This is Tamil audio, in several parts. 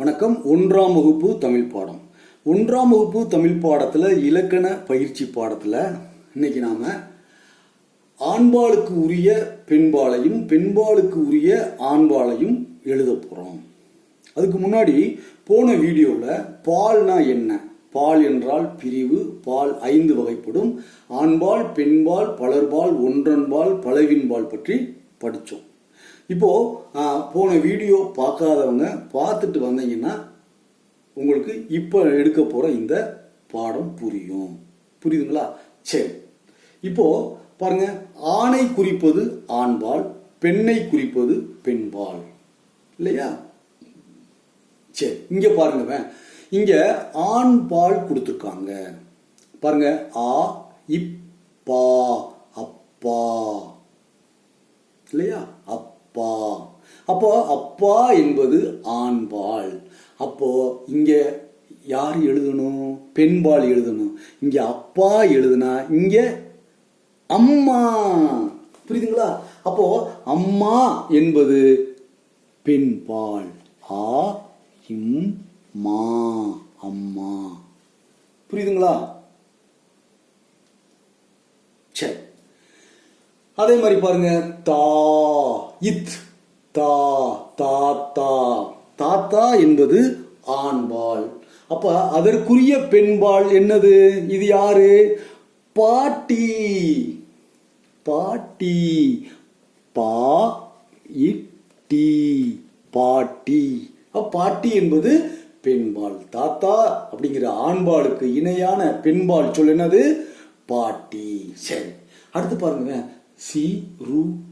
வணக்கம். ஒன்றாம் வகுப்பு தமிழ் பாடம். ஒன்றாம் வகுப்பு தமிழ் பாடத்தில் இலக்கண பயிற்சி பாடத்தில் இன்னைக்கு நாம் ஆண்பாளுக்கு உரிய பெண்பாளையும் பெண்பாளுக்கு உரிய ஆண்பாளையும் எழுத போகிறோம் அதுக்கு முன்னாடி போன வீடியோவில் பால்னா என்ன? பால் என்றால் பிரிவு பால் ஐந்து வகைப்படும். ஆண்பால் பெண்பால் பலர்பால் ஒன்றன்பால் பலவின்பால் பற்றி படித்தோம் இப்போது போன வீடியோ பார்க்காதவங்க பார்த்துட்டு வந்தீங்கன்னா உங்களுக்கு இப்போ எடுக்க போகிற இந்த பாடம் புரியும். புரியுதுங்களா? சரி. இப்போது பாருங்க. ஆணை குறிப்பது ஆண்பால் பெண்ணை குறிப்பது பெண்பால். இல்லையா? சரி. இங்கே பாருங்க இங்கே ஆண் பால் கொடுத்துருக்காங்க. பாருங்க. ஆ இப்பா அப்பா. இல்லையா? அப்பா அப்போ அப்பா என்பது ஆண்பால். அப்போ இங்க யார் எழுதணும்? பெண்பால் எழுதணும். இங்க அப்பா எழுதுனா இங்க அம்மா. புரியுதுங்களா? அப்போ அம்மா என்பது பெண்பால். ஆ இம் மா அம்மா. புரியுதுங்களா? சரி. அதே மாதிரி பாருங்க தா இத். தா தாத்தா தாத்தா என்பது ஆண்பால். அப்ப அதற்குரிய பெண்பால் என்னது? இது யாரு? பாட்டி. பாட்டி. பா இட்டி பாட்டி. அப்ப பாட்டி என்பது பெண்பால். தாத்தா அப்படிங்கிற ஆண்பாளுக்கு இணையான பெண்பால் சொல் என்னது? பாட்டி. சரி. அடுத்து பாருங்க. சி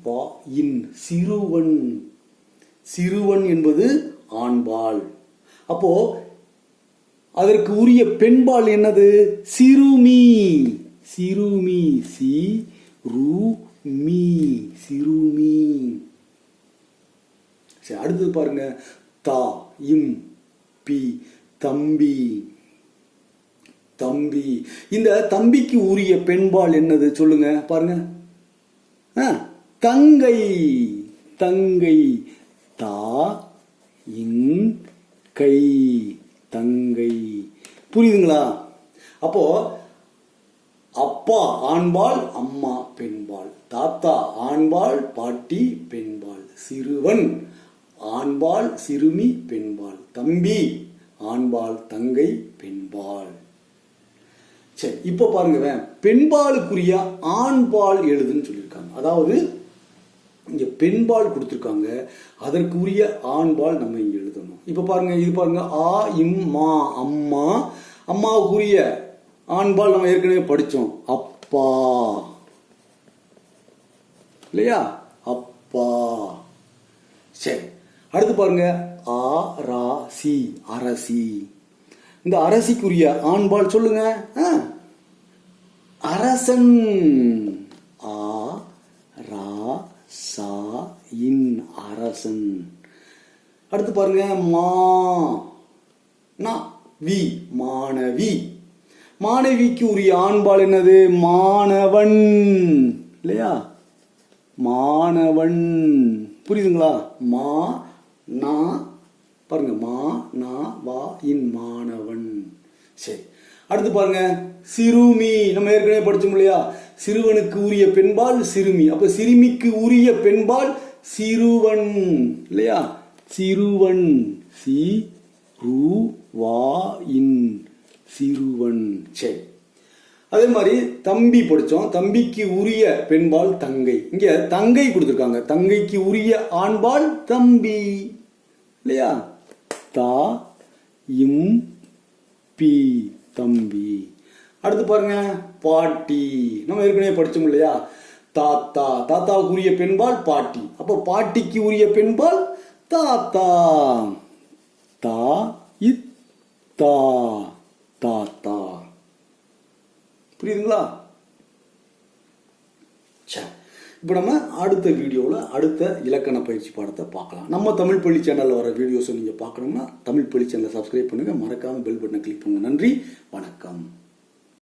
பா இன் சிறுவன். சிறுவன் என்பது ஆண்பால். அப்போ அதற்கு உரிய பெண்பால் என்னது? சிறுமி. சிறுமி சி ரு மீ சிறுமி. சரி அடுத்தது பாருங்க. தா இம் பி தம்பி. தம்பி. இந்த தம்பிக்கு உரிய பெண்பால் என்னது சொல்லுங்க பாருங்க. தங்கை. தங்கை. தா இங் கை தங்கை. புரியுதுங்களா? அப்போ அப்பா ஆண்பால் அம்மா பெண்பால். தாத்தா ஆண்பால் பாட்டி பெண்பால். சிறுவன் ஆண்பால் சிறுமி பெண்பால். தம்பி ஆண்பால் தங்கை பெண்பால். சரி இப்போ பாருங்க பெண்பாலுக்குரிய ஆண்பால் எழுதுன்னு சொல்லியிருக்காங்க. அதாவது இங்கே பெண்பால் கொடுத்துருக்காங்க. அதற்கு உரிய ஆண்பால் நம்ம இங்கே எழுதணும். இப்போ பாருங்க இது பாருங்க ஆ இம்மா அம்மா. அம்மாவுக்குரிய ஆண்பால் நம்ம ஏற்கனவே படித்தோம் அப்பா. இல்லையா? அப்பா. சரி அடுத்து பாருங்க ஆ ரா சி அரசி. இந்த அரசிக்குரிய ஆண்பால் சொல்லுங்க. ஆ. அரசன். ஆ சா இன் அரசன். அடுத்து பாருங்க மா. நா வி மாணவி. மாணவிக்கு உரிய ஆண்பால் என்னது? மாணவன். இல்லையா? மாணவன். புரியுதுங்களா? மா நா. பாருங்க மா நா வா இன் மாணவன். சரி. அடுத்து பாருங்க சிறுமி. நம்ம ஏற்கனவே படிச்சோம் இல்லையா? சிறுவனுக்கு உரிய பெண்பால் சிறுமி. அப்ப சிறுமிக்கு உரிய பெண்பால் சிறுவன் இல்லையா? சிறுவன். சி ரு வா இன். சிறுவன். சரி அதே மாதிரி தம்பி படித்தோம் தம்பிக்கு உரிய பெண்பால் தங்கை. இங்க தங்கை கொடுத்துருக்காங்க. தங்கைக்கு உரிய ஆண்பால் தம்பி. இல்லையா? தா இம் பி தம்பி. அடுத்து பாருங்க பாட்டி. நம்ம ஏற்கனவே படித்தோம் இல்லையா? தாத்தா. தாத்தாவுக்கு உரிய பெண்பால் பாட்டி. அப்போ பாட்டிக்கு உரிய பெண்பால் தாத்தா. தா இத்தா தாத்தா. புரியுதுங்களா? சரி இப்போ நம்ம அடுத்த வீடியோவில் அடுத்த இலக்கண பயிற்சி பாடத்தை பார்க்கலாம். நம்ம தமிழ் பள்ளி சேனலில் வர வீடியோஸை நீங்கள் பார்க்கணும்னா தமிழ் பள்ளி சேனலை சப்ஸ்கிரைப் பண்ணுங்கள் மறக்காமல் பெல் பட்டனை கிளிக் பண்ணுங்கள் நன்றி. வணக்கம்.